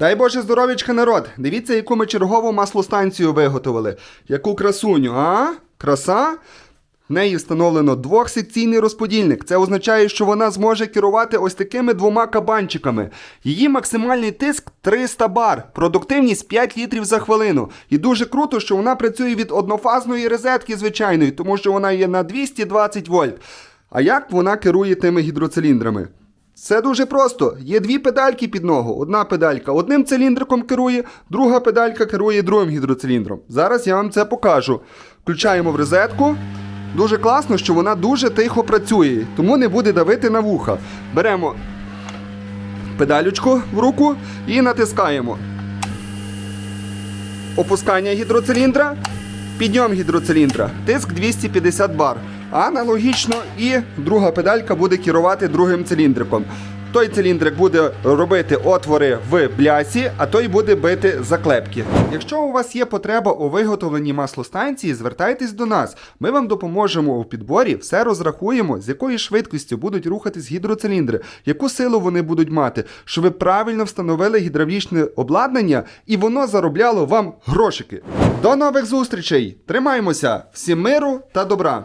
Дай Боже здоров'ячка, народ! Дивіться, яку ми чергову маслостанцію виготовили. Яку красуню, а? Краса? В неї встановлено двохсекційний розподільник. Це означає, що вона зможе керувати ось такими двома кабанчиками. Її максимальний тиск 300 бар, продуктивність 5 літрів за хвилину. І дуже круто, що вона працює від однофазної розетки звичайної, тому що вона є на 220 вольт. А як вона керує тими гідроциліндрами? Все дуже просто. Є дві педальки під ногу. Одна педалька одним циліндриком керує, друга педалька керує другим гідроциліндром. Зараз я вам це покажу. Включаємо в розетку. Дуже класно, що вона дуже тихо працює, тому не буде давити на вуха. Беремо педалючку в руку і натискаємо. Опускання гідроциліндра, підйом гідроциліндра, тиск 250 бар. Аналогічно і друга педалька буде керувати другим циліндриком. Той циліндрик буде робити отвори в блясі, а той буде бити заклепки. Якщо у вас є потреба у виготовленні маслостанції, звертайтесь до нас. Ми вам допоможемо у підборі, все розрахуємо, з якою швидкістю будуть рухатись гідроциліндри, яку силу вони будуть мати, щоб ви правильно встановили гідравлічне обладнання і воно заробляло вам грошики. До нових зустрічей! Тримаймося! Всім миру та добра!